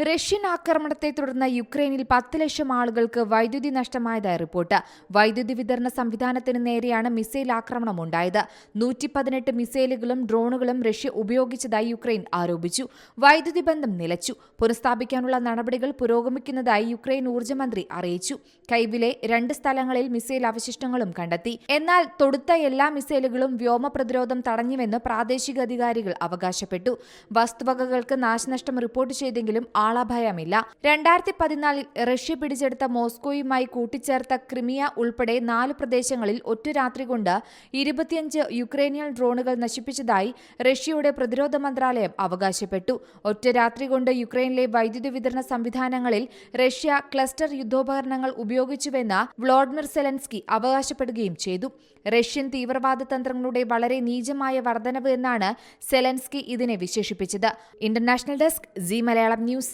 Russian ആക്രമണത്തെ തുടർന്ന് യുക്രൈനിൽ പത്ത് ലക്ഷം ആളുകൾക്ക് വൈദ്യുതി നഷ്ടമായതായി റിപ്പോർട്ട്. വൈദ്യുതി വിതരണ സംവിധാനത്തിന് നേരെയാണ് മിസൈൽ ആക്രമണം ഉണ്ടായത്. നൂറ്റി പതിനെട്ട് മിസൈലുകളും ഡ്രോണുകളും റഷ്യ ഉപയോഗിച്ചതായി യുക്രൈൻ ആരോപിച്ചു. വൈദ്യുതി ബന്ധം നിലച്ചു. പുനഃസ്ഥാപിക്കാനുള്ള നടപടികൾ പുരോഗമിക്കുന്നതായി യുക്രൈൻ ഊർജമന്ത്രി അറിയിച്ചു. കൈവിലെ രണ്ട് സ്ഥലങ്ങളിൽ മിസൈൽ അവശിഷ്ടങ്ങളും കണ്ടെത്തി. എന്നാൽ തൊടുത്ത എല്ലാ മിസൈലുകളും വ്യോമ പ്രതിരോധം തടഞ്ഞുവെന്ന് പ്രാദേശിക അധികാരികൾ അവകാശപ്പെട്ടു. വസ്തുവകകൾക്ക് നാശനഷ്ടം റിപ്പോർട്ട് ചെയ്തെങ്കിലും ആളഭയമില്ല. രണ്ടായിരത്തി പതിനാലിൽ റഷ്യ പിടിച്ചെടുത്ത മോസ്കോയുമായി കൂട്ടിച്ചേർത്ത ക്രിമിയ ഉൾപ്പെടെ നാല് പ്രദേശങ്ങളിൽ ഒറ്റ രാത്രി കൊണ്ട് ഇരുപത്തിയഞ്ച് യുക്രൈനിയൻ ഡ്രോണുകൾ നശിപ്പിച്ചതായി റഷ്യയുടെ പ്രതിരോധ മന്ത്രാലയം അവകാശപ്പെട്ടു. ഒറ്റ രാത്രി കൊണ്ട് യുക്രൈനിലെ വൈദ്യുതി വിതരണ സംവിധാനങ്ങളിൽ റഷ്യ ക്ലസ്റ്റർ യുദ്ധോപകരണങ്ങൾ ഉപയോഗിച്ചുവെന്ന് വ്ളോഡിമിർ സെലൻസ്കി അവകാശപ്പെടുകയും ചെയ്തു. റഷ്യൻ തീവ്രവാദ തന്ത്രങ്ങളുടെ വളരെ നീചമായ വർധനവ് എന്നാണ് സെലൻസ്കി ഇതിനെ വിശേഷിപ്പിച്ചത്. International desk Zee Malayalam news.